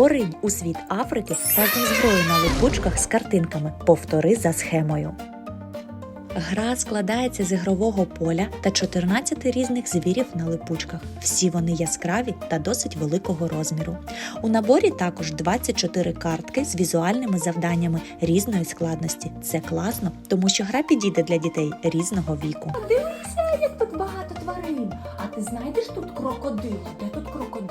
Поринь у світ Африки разом з грою на липучках з картинками. Повтори за схемою. Гра складається з ігрового поля та 14 різних звірів на липучках. Всі вони яскраві та досить великого розміру. У наборі також 24 картки з візуальними завданнями різної складності. Це класно, тому що гра підійде для дітей різного віку. Дивися, як тут багато тварин. А ти знайдеш тут крокодил? Де тут крокодил?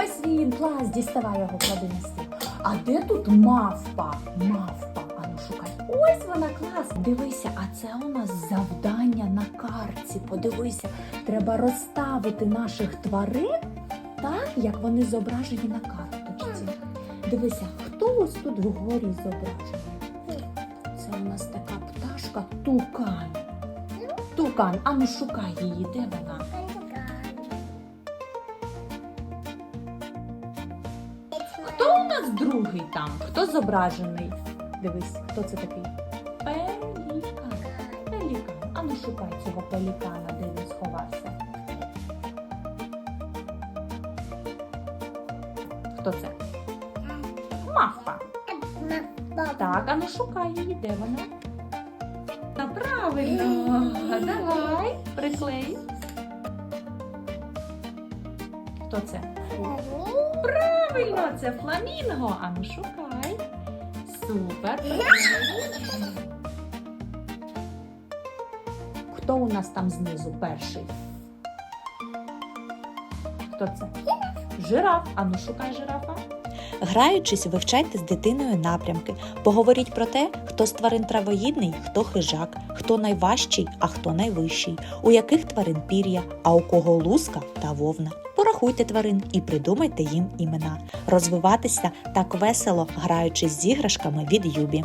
Ось він, клас, діставай його клади на стіл. А де тут мавпа? Мавпа. Ану шукай. Ось вона клас. Дивися, а це у нас завдання на картці. Подивися, треба розставити наших тварин так, як вони зображені на карточці. Дивися, хто ось тут вгорі зображений? Це у нас така пташка тукан. Тукан, а ну шукай її, де вона? Нас другий там? Хто зображений? Дивись, хто це такий? Пелікан. Пелікан. А ну шукай цього пелікана, де він сховався. Хто це? Мавпа. Так, а ну шукай її, де вона? Та правильно. Хто це? Правильно, це фламінго. А ну шукай. Супер. Хто у нас там знизу перший? Хто це? Жираф. А ну шукай жирафа. Граючись, вивчайте з дитиною напрямки. Поговоріть про те, хто з тварин травоїдний, хто хижак, хто найважчий, а хто найвищий, у яких тварин пір'я, а у кого луска та вовна. Порахуйте тварин і придумайте їм імена. Розвиватися так весело, граючись з іграшками від Юбі.